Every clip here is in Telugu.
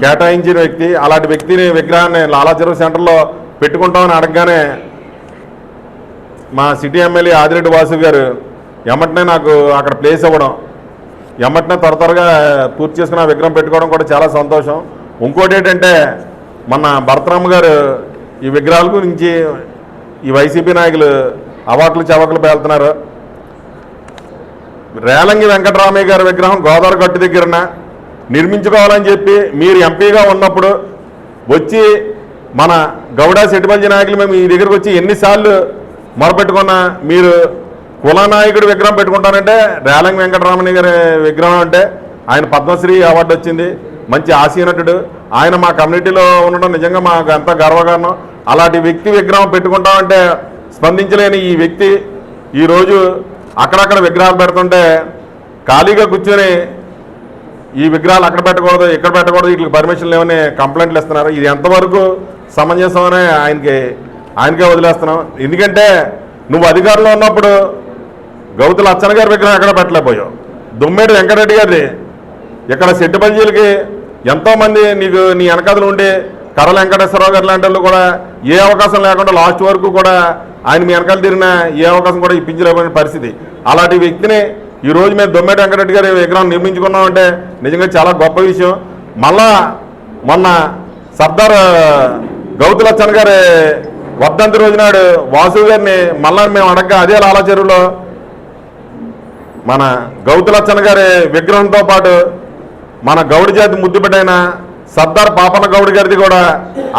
కేటాయించిన వ్యక్తి అలాంటి వ్యక్తిని విగ్రహాన్ని లాలా సెంటర్లో పెట్టుకుంటామని అడగగానే మా సిటీ ఎమ్మెల్యే ఆదిరెడ్డి వాసు గారు ఎమ్మటనే నాకు అక్కడ ప్లేస్ ఇవ్వడం ఎమ్మటనే త్వర త్వరగా పూర్తి చేసుకున్న విగ్రహం పెట్టుకోవడం కూడా చాలా సంతోషం. ఇంకోటి ఏంటంటే మన భరతరామ్ గారు ఈ విగ్రహాల గురించి ఈ వైసీపీ నాయకులు అవాకులు చవకలు పేలుతున్నారు. రేలంగి వెంకటరామయ్య గారి విగ్రహం గోదావరి గట్టు దగ్గరన నిర్మించుకోవాలని చెప్పి మీరు ఎంపీగా ఉన్నప్పుడు వచ్చి మన గౌడ సెటిబల్జీ నాయకులు మేము మీ దగ్గరకు వచ్చి ఎన్నిసార్లు మొరపెట్టుకున్నా మీరు కుల నాయకుడు విగ్రహం పెట్టుకుంటానంటే రేలంగి వెంకటరామణి గారి విగ్రహం అంటే ఆయన పద్మశ్రీ అవార్డు వచ్చింది మంచి ఆసీనటుడు ఆయన మా కమ్యూనిటీలో ఉండడం నిజంగా మాకు ఎంత గర్వకారణం. అలాంటి వ్యక్తి విగ్రహం పెట్టుకుంటామంటే స్పందించలేని ఈ వ్యక్తి ఈరోజు అక్కడక్కడ విగ్రహాలు పెడుతుంటే ఖాళీగా కూర్చొని ఈ విగ్రహాలు అక్కడ పెట్టకూడదు ఇక్కడ పెట్టకూడదు వీటికి పర్మిషన్ లేవని కంప్లైంట్లు ఇస్తున్నారు. ఇది ఎంతవరకు సమంజసమనే ఆయనకి ఆయనకే వదిలేస్తున్నాం. ఎందుకంటే నువ్వు అధికారంలో ఉన్నప్పుడు గౌతుల అచ్చన్న గారి విగ్రహం ఎక్కడ పెట్టలేకపోయావు? దుమ్మేడు వెంకటరెడ్డి గారిది. ఇక్కడ సెట్టుపల్జీలకి ఎంతోమంది నీకు నీ వెనకదలు ఉండి కర్ర వెంకటేశ్వరరావు గారు లాంటి వాళ్ళు కూడా ఏ అవకాశం లేకుండా లాస్ట్ వరకు కూడా ఆయన మీ వెనకాల తిరిగిన ఏ అవకాశం కూడా ఇప్పించలేకపోయిన పరిస్థితి. అలాంటి వ్యక్తిని ఈరోజు మేము దొమ్మేటి వెంకటరెడ్డి గారి విగ్రహం నిర్మించుకున్నామంటే నిజంగా చాలా గొప్ప విషయం. మళ్ళా మొన్న సర్దార్ గౌతులచ్చన్ గారి వర్ధంతి రోజు నాడు వాసు గారిని మళ్ళా మేము అడగ అదే లాలా చెరువులో మన గౌతులచ్చన్ గారి విగ్రహంతో పాటు మన గౌడి జాతి ముద్దుబిడ్డైన సర్దార్ పాపన్న గౌడ్ గారిది కూడా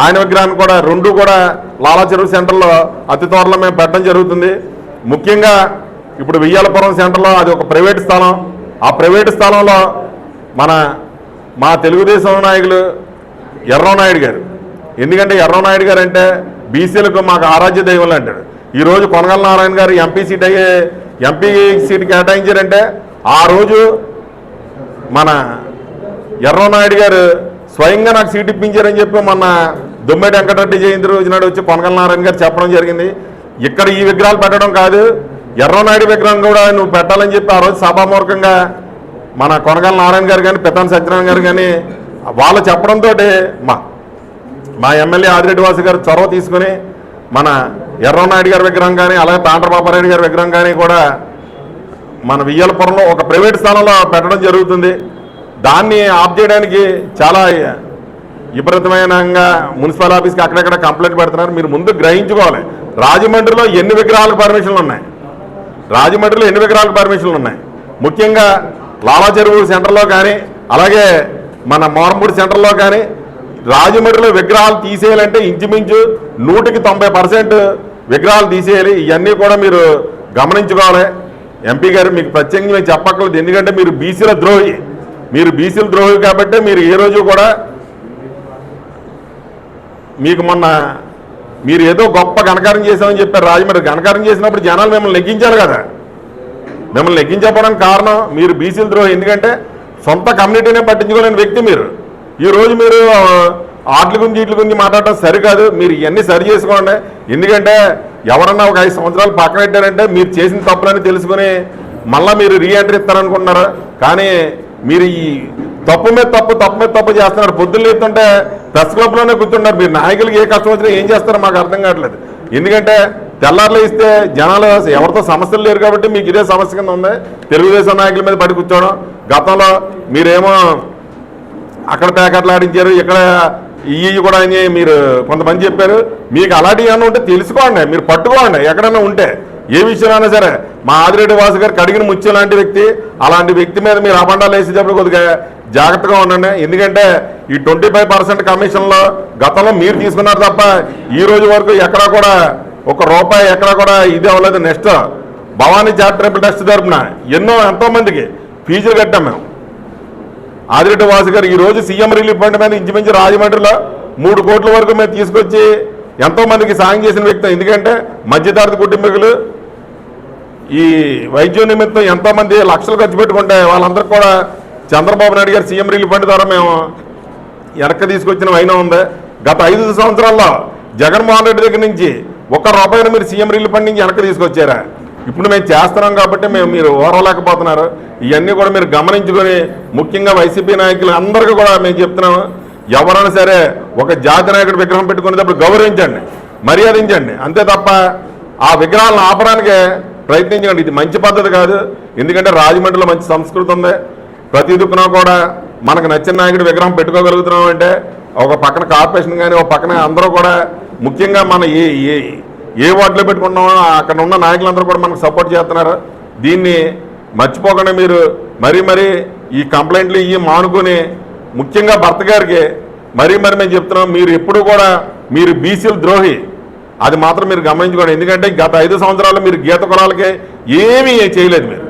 ఆయన విగ్రహాన్ని కూడా రెండు కూడా లాలా చెరువు సెంటర్లో అతి త్వరలో మేము పెట్టడం జరుగుతుంది. ముఖ్యంగా ఇప్పుడు వెయ్యాలపురం సెంటర్లో అది ఒక ప్రైవేట్ స్థలం. ఆ ప్రైవేట్ స్థలంలో మన మా తెలుగుదేశం నాయకులు ఎర్రనాయుడు గారు. ఎందుకంటే ఎర్రనాయుడు గారు అంటే బీసీలకు మాకు ఆరాధ్య దైవం అంటాడు. ఈరోజు కొనగల నారాయణ గారు ఎంపీ సీట్ అయ్యే ఎంపీ సీట్ కేటాయించారంటే ఆ రోజు మన ఎర్రనాయుడు గారు స్వయంగా నాకు సీట్ ఇప్పించారని చెప్పి మొన్న దుమ్మేటి వెంకటరెడ్డి జయంతి రోజు నాడు వచ్చి కొనగల నారాయణ గారు చెప్పడం జరిగింది. ఇక్కడ ఈ విగ్రహాలు పెట్టడం కాదు ఎర్రనాయుడు విగ్రహం కూడా నువ్వు పెట్టాలని చెప్పి ఆ రోజు సభామూర్ఖంగా మన కొనగల నారాయణ గారు కానీ పెత్తాన సత్యనారాయణ గారు కానీ వాళ్ళు చెప్పడంతో మా మా ఎమ్మెల్యే ఆదిరెడ్డి వాసు గారు చొరవ తీసుకుని మన ఎర్రనాయుడు గారి విగ్రహం కానీ అలాగే తాండ్రబాబారాయుడు గారి విగ్రహం కానీ కూడా మన వియ్యలపురంలో ఒక ప్రైవేట్ స్థానంలో పెట్టడం జరుగుతుంది. దాన్ని ఆఫ్ చేయడానికి చాలా విపరీతమైనంగా మున్సిపల్ ఆఫీస్కి అక్కడక్కడ కంప్లైంట్ పెడుతున్నారు. మీరు ముందు గ్రహించుకోవాలి. రాజమండ్రిలో ఎన్ని విగ్రహాలకు పర్మిషన్లు ఉన్నాయి? రాజమండ్రిలో ఎన్ని విగ్రహాలకు పర్మిషన్లు ఉన్నాయి. ముఖ్యంగా లాలా చెరువు సెంటర్లో కానీ అలాగే మన మోరంపూడి సెంటర్లో కానీ రాజమండ్రిలో విగ్రహాలు తీసేయాలంటే ఇంచుమించు నూటికి తొంభై పర్సెంట్ విగ్రహాలు తీసేయాలి. ఇవన్నీ కూడా మీరు గమనించుకోవాలి. ఎంపీ గారు మీకు ప్రత్యేకంగా మేము చెప్పక్కర్లేదు. ఎందుకంటే మీరు బీసీల ద్రోహి. మీరు బీసీల ద్రోహి కాబట్టి మీరు ఏ రోజు కూడా మీకు మొన్న మీరు ఏదో గొప్ప ఘనకారం చేశామని చెప్పారు రాజమండ్రి ఘనకారం చేసినప్పుడు జనాలు మిమ్మల్ని లెగ్గించారు కదా. మిమ్మల్ని లెగ్గించకపోవడానికి కారణం మీరు బీసీల ద్రోహి ఎందుకంటే సొంత కమ్యూనిటీనే పట్టించుకోలేని వ్యక్తి మీరు. ఈ రోజు మీరు ఆటల గురించి వీటి గురించి మాట్లాడటం సరికాదు. మీరు ఇవన్నీ సరి చేసుకోండి. ఎందుకంటే ఎవరన్నా ఒక ఐదు సంవత్సరాలు పక్కన పెట్టారంటే మీరు చేసిన తప్పులని తెలుసుకుని మళ్ళీ మీరు రీఎంట్రీ ఇస్తారనుకుంటున్నారు? కానీ మీరు ఈ తప్పు మీద తప్పు తప్పు మీద తప్పు చేస్తున్నారు పొద్దున్న లేస్తుంటే ప్రెస్ క్లబ్లోనే కూర్చుంటారు మీరు. నాయకులకి ఏ కష్టం వచ్చినా ఏం చేస్తారో మాకు అర్థం కావట్లేదు. ఎందుకంటే తెల్లారులు ఇస్తే జనాలు ఎవరితో సమస్యలు లేరు కాబట్టి మీకు ఇదే సమస్య కింద ఉంది. తెలుగుదేశం నాయకుల మీద పడి కూర్చోవడం. గతంలో మీరేమో అక్కడ ప్యాకెట్లాడించారు ఇక్కడ ఇవి కూడా అని మీరు కొంతమంది చెప్పారు. మీకు అలాంటివి ఏమైనా ఉంటే తెలుసుకోండి మీరు పట్టుకోండి ఎక్కడైనా ఉంటే. ఏ విషయంలో సరే మా ఆదిరెడ్డి వాసు గారికి కడిగిన ముత్యం లాంటి వ్యక్తి అలాంటి వ్యక్తి మీద మీరు అబండాలు వేసేటప్పుడు కొద్దిగా జాగ్రత్తగా ఉండండి. ఎందుకంటే ఈ ట్వంటీ ఫైవ్ పర్సెంట్ కమిషన్లో గతంలో మీరు తీసుకున్నారు తప్ప ఈ రోజు వరకు ఎక్కడా కూడా ఒక రూపాయి ఎక్కడా కూడా ఇది అవ్వలేదు. నెక్స్ట్ భవానీ చారిటబుల్ ట్రస్ట్ తరపున ఎన్నో ఎంతోమందికి ఫీజులు కట్టాం మేము. ఆదిరెడ్డి వాసు గారు ఈరోజు సీఎం రిలీఫ్ ఫండ్ మీద ఇంచుమించు రాజమండ్రిలో మూడు కోట్ల వరకు మేము తీసుకొచ్చి ఎంతోమందికి సాయం చేసిన వ్యక్తి ఎందుకంటే మధ్యతరగతి కుటుంబీకులు ఈ వైద్యం నిమిత్తం ఎంతోమంది లక్షలు ఖర్చు పెట్టుకుంటే వాళ్ళందరికీ కూడా చంద్రబాబు నాయుడు గారు సీఎం రిలీఫ్ ఫండ్ ద్వారా మేము వెనక్కి తీసుకొచ్చిన వైనా ఉంది. గత ఐదు సంవత్సరాల్లో జగన్మోహన్ రెడ్డి దగ్గర నుంచి ఒక్క రూపాయిని మీరు సీఎం రిలీఫ్ ఫండ్ నుంచి వెనక్కి తీసుకొచ్చారా? ఇప్పుడు మేము చేస్తున్నాం కాబట్టి మేము మీరు ఓరలేకపోతున్నారు ఇవన్నీ కూడా మీరు గమనించుకొని ముఖ్యంగా వైసీపీ నాయకులు అందరికీ కూడా మేము చెప్తున్నాము. ఎవరైనా సరే ఒక జాతి నాయకుడు విగ్రహం పెట్టుకునేటప్పుడు గౌరవించండి మర్యాదించండి. అంతే తప్ప ఆ విగ్రహాలను ఆపడానికే ప్రయత్నించండి ఇది మంచి పద్ధతి కాదు. ఎందుకంటే రాజమండ్రిలో మంచి సంస్కృతి ఉంది. ప్రతి దిక్కున కూడా మనకు నచ్చిన నాయకుడు విగ్రహం పెట్టుకోగలుగుతున్నాం అంటే ఒక పక్కన కార్పొరేషన్ కానీ ఒక పక్కన అందరూ కూడా ముఖ్యంగా మన ఏ ఏ ఏ వార్డులో పెట్టుకుంటున్నామో అక్కడ ఉన్న నాయకులందరూ కూడా మనకు సపోర్ట్ చేస్తున్నారు. దీన్ని మర్చిపోకుండా మీరు మరీ మరీ ఈ కంప్లైంట్లు ఇవి మానుకొని ముఖ్యంగా భర్త గారికి మరీ మరి మేము చెప్తున్నాం మీరు ఎప్పుడు కూడా మీరు బీసీలు ద్రోహి. అది మాత్రం మీరు గమనించుకోండి. ఎందుకంటే గత ఐదు సంవత్సరాలు మీరు గీత కులాలకే ఏమీ చేయలేదు మీరు.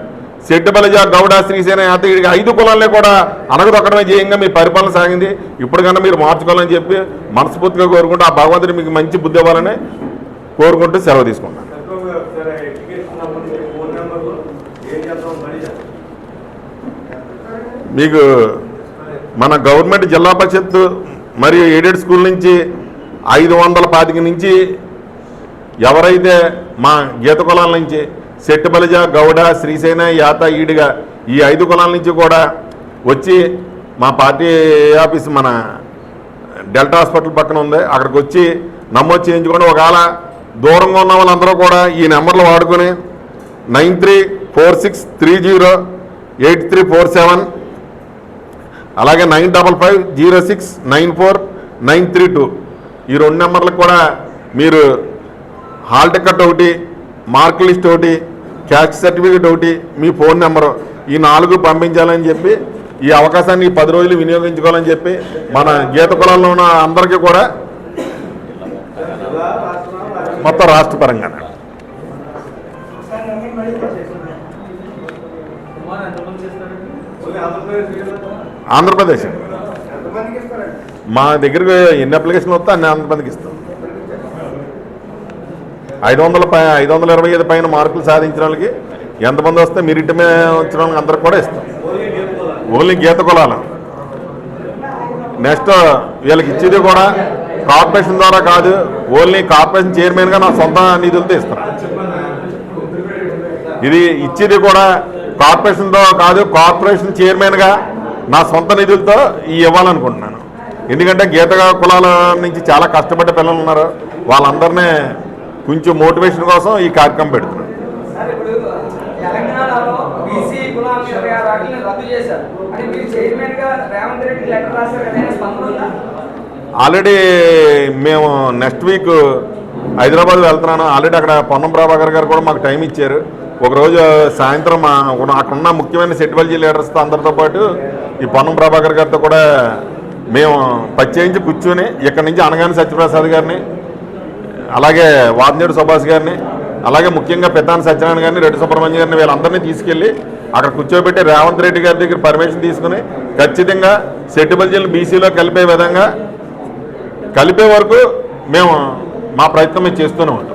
సెట్టుబలజ గౌడ శ్రీసేన యాతగిరి ఐదు కులాలనే కూడా అనగదొక్కడమే చేయంగా మీ పరిపాలన సాగింది. ఇప్పటికన్నా మీరు మార్చుకోవాలని చెప్పి మనస్ఫూర్తిగా కోరుకుంటూ ఆ భగవంతుడు మీకు మంచి బుద్ధి ఇవ్వాలని కోరుకుంటూ సెలవు తీసుకుంటాను మీకు మన గవర్నమెంట్ జిల్లా పరిషత్ మరియు ఎయిడెడ్ స్కూల్ నుంచి ఐదు వందల పాతిక నుంచి ఎవరైతే మా గీత కులాల నుంచి సెట్టుబలిజ గౌడ శ్రీసేన యాత ఈడిగా ఈ ఐదు కులాల నుంచి కూడా వచ్చి మా పార్టీ ఆఫీస్ మన డెల్టా హాస్పిటల్ పక్కన ఉంది. అక్కడికి వచ్చి నమోదు చేయించుకొని ఒకవేళ దూరంగా ఉన్న వాళ్ళందరూ కూడా ఈ నెంబర్లు వాడుకొని nine three four six three zero eight three four seven అలాగే nine double five zero six nine four nine three two. ఈ రెండు నెంబర్లకు కూడా మీరు హాల్ టికెట్ ఒకటి మార్క్ లిస్ట్ ఒకటి క్యాష్ సర్టిఫికేట్ ఒకటి మీ ఫోన్ నెంబరు ఈ నాలుగు పంపించాలని చెప్పి ఈ అవకాశాన్ని పది రోజులు వినియోగించుకోవాలని చెప్పి మన గీత కులాల్లో ఉన్న అందరికీ కూడా మొత్తం రాష్ట్ర పరంగా ఆంధ్రప్రదేశ్. మా దగ్గరకు ఎన్ని అప్లికేషన్లు వస్తే అన్ని ఆంధ్రప్రదేశ్కి ఇస్తాం. ఐదు వందల పై ఐదు వందల ఇరవై ఐదు పైన మార్కులు సాధించిన వాళ్ళకి ఎంతమంది వస్తే మెరిట్ మీద వచ్చిన వాళ్ళకి అందరికి కూడా ఇస్తాం. ఓన్లీ గీత కులాలు. నెక్స్ట్ వీళ్ళకి ఇచ్చేది కూడా కార్పొరేషన్ ద్వారా కాదు ఓన్లీ కార్పొరేషన్ చైర్మన్గా నా సొంత నిధులతో ఇస్తాను ఇది ఇచ్చేది కూడా కార్పొరేషన్తో కాదు కార్పొరేషన్ చైర్మన్గా నా సొంత నిధులతో ఈ ఇవ్వాలనుకుంటున్నాను. ఎందుకంటే గీత కులాల నుంచి చాలా కష్టపడ్డ పిల్లలు ఉన్నారు. వాళ్ళందరినీ కొంచెం మోటివేషన్ కోసం ఈ కార్యక్రమం పెడుతున్నాను. ఆల్రెడీ మేము నెక్స్ట్ వీక్ హైదరాబాద్ వెళ్తున్నాను. ఆల్రెడీ అక్కడ పొన్నం ప్రభాకర్ గారు కూడా మాకు టైం ఇచ్చారు. ఒకరోజు సాయంత్రం అక్కడున్న అక్కడ ఉన్న ముఖ్యమైన సెట్వల్జీ లీడర్స్తో అందరితో పాటు ఈ పొన్నం ప్రభాకర్ గారితో కూడా మేము పచ్చేయించి కూర్చొని ఇక్కడి నుంచి అనగాని సత్యప్రసాద్ గారిని అలాగే వాద్నేడు సుభాష్ గారిని అలాగే ముఖ్యంగా పెద్దాని సత్యనారాయణ గారిని రెడ్డి సుబ్రహ్మణ్యం గారిని వీళ్ళందరినీ తీసుకెళ్ళి అక్కడ కూర్చోబెట్టి రేవంత్ రెడ్డి గారి దగ్గర పర్మిషన్ తీసుకుని ఖచ్చితంగా సెట్టిబల్జీలు బీసీలో కలిపే విధంగా కలిపే వరకు మేము మా ప్రయత్నం మేము చేస్తూనే ఉంటాం.